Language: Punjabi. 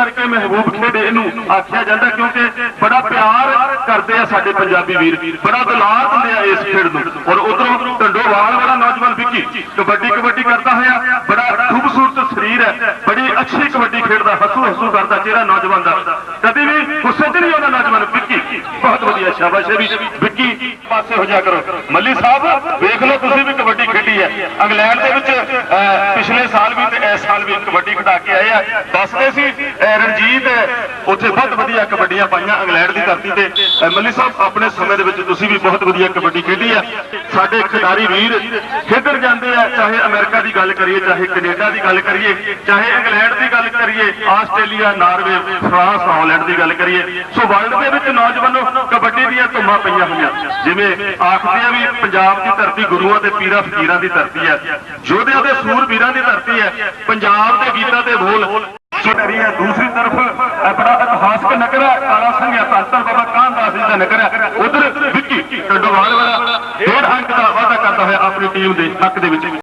ਕਰਕੇ ਮਹਿਬੂਬ ਖੇਡ ਇਹਨੂੰ ਆਖਿਆ ਜਾਂਦਾ ਕਿਉਂਕਿ ਬੜਾ ਪਿਆਰ ਕਰਦੇ ਆ ਸਾਡੇ ਪੰਜਾਬੀ ਵੀਰ। ਬੜਾ ਦੁਲਾਰ ਦਿੰਦੇ ਆ ਇਸ ਖੇਡ ਨੂੰ। ਔਰ ਉਧਰੋਂ ਢੰਡੋਵਾਲ ਵਾਲਾ ਨੌਜਵਾਨ ਵਿੱਕੀ ਕਬੱਡੀ ਕਬੱਡੀ ਕਰਦਾ ਹੋਇਆ, ਬੜਾ ਖੂਬਸੂਰਤ ਸਰੀਰ ਹੈ। ਬੜੀ ਅੱਛੀ ਕਬੱਡੀ ਖੇਡਦਾ, ਹੱਸੂ ਹੱਸੂ ਕਰਦਾ ਚਿਹਰਾ ਨੌਜਵਾਨ ਦਾ। ਕਦੇ ਵੀ ਗੁੱਸੇ 'ਚ ਨਹੀਂ ਆਉਂਦਾ ਨੌਜਵਾਨ ਵਿੱਕੀ। ਬਹੁਤ ਵਧੀਆ ਸ਼ਾਬਾਸ਼ ਹੈ ਵੀ ਵਿੱਕੀ, ਪਾਸੇ ਹੋ ਜਾ ਕਰੋ। ਮੱਲੀ ਸਾਹਿਬ, ਵੇਖ ਲਓ ਤੁਸੀਂ ਵੀ ਕਬੱਡੀ ਖੇਡੀ ਹੈ। ਇੰਗਲੈਂਡ ਦੇ ਵਿੱਚ ਅਹ, ਪਿਛਲੇ ਸਾਲ ਵੀ ਤੇ ਇਸ ਸਾਲ ਵੀ ਕਬੱਡੀ ਖਿਡਾ ਕੇ ਆਏ ਆ। ਦੱਸਦੇ ਸੀ ਰਣਜੀਤ ਉੱਥੇ ਬਹੁਤ ਵਧੀਆ ਕਬੱਡੀਆਂ ਪਾਈਆਂ ਇੰਗਲੈਂਡ ਦੀ ਧਰਤੀ ਤੇ। ਅਹ, ਸਾਹਿਬ ਆਪਣੇ ਸਮੇਂ ਦੇ ਵਿੱਚ ਤੁਸੀਂ ਵੀ ਬਹੁਤ ਵਧੀਆ ਕਬੱਡੀ ਖੇਡੀ ਆ। ਸਾਡੇ ਖਿਡਾਰੀ ਵੀਰ ਖੇਡਣ ਜਾਂਦੇ ਆ ਚਾਹੇ ਅਮਰੀਕਾ ਦੀ ਗੱਲ ਕਰੀਏ ਚਾਹੇ ਕੈਨੇਡਾ ਦੀ ਗੱਲ ਕਰੀਏ ਚਾਹੇ ਇੰਗਲੈਂਡ ਦੀ ਗੱਲ ਕਰੀਏ ਆਸਟ੍ਰੇਲੀਆ ਨਾਰਵੇ ਫਰਾਂਸ ਹਾਲੈਂਡ ਦੀ ਗੱਲ ਕਰੀਏ। ਸੋ ਵਰਲਡ ਦੇ ਵਿੱਚ ਨੌਜਵਾਨੋ ਕਬੱਡੀ ਦੀਆਂ ਧੁੰਮਾਂ ਪਈਆਂ ਹੋਈਆਂ। ਜਿਵੇਂ ਆਖਦੇ ਆ ਵੀ ਪੰਜਾਬ ਦੀ ਧਰਤੀ ਗੁਰੂਆਂ ਤੇ ਪੀਰਾਂ ਫਕੀਰਾਂ ਦੀ ਧਰਤੀ ਹੈ ਯੋਧਿਆਂ ਤੇ ਸੂਰਬੀਰਾਂ ਦੀ ਧਰਤੀ ਹੈ ਪੰਜਾਬ ਦੇ ਗੀਤਾਂ ਦੇ ਬੋਲ ਸੁਨਹਿਰੀ ਹੈ। ਦੂਸਰੀ ਤਰਫ ਆਪਣਾ ਇਤਿਹਾਸਕ ਨਗਰ ਹੈ, ਕਾਲਾ ਸਿੰਘ ਹੈ, ਧੰਨ ਬਾਬਾ ਕਾਹਨਦਾਸ ਜੀ ਦਾ ਨਗਰ ਹੈ। ਉਧਰ ਵਿੱਕੀ ਟੰਡੋਵਾਲ ਵਾਲਾ, ਡੇਢ ਅੰਕ ਦਾ ਵਾਅਦਾ ਕਰਦਾ ਹੋਇਆ ਆਪਣੀ ਟੀਮ ਦੇ ਹੱਕ ਦੇ ਵਿੱਚ।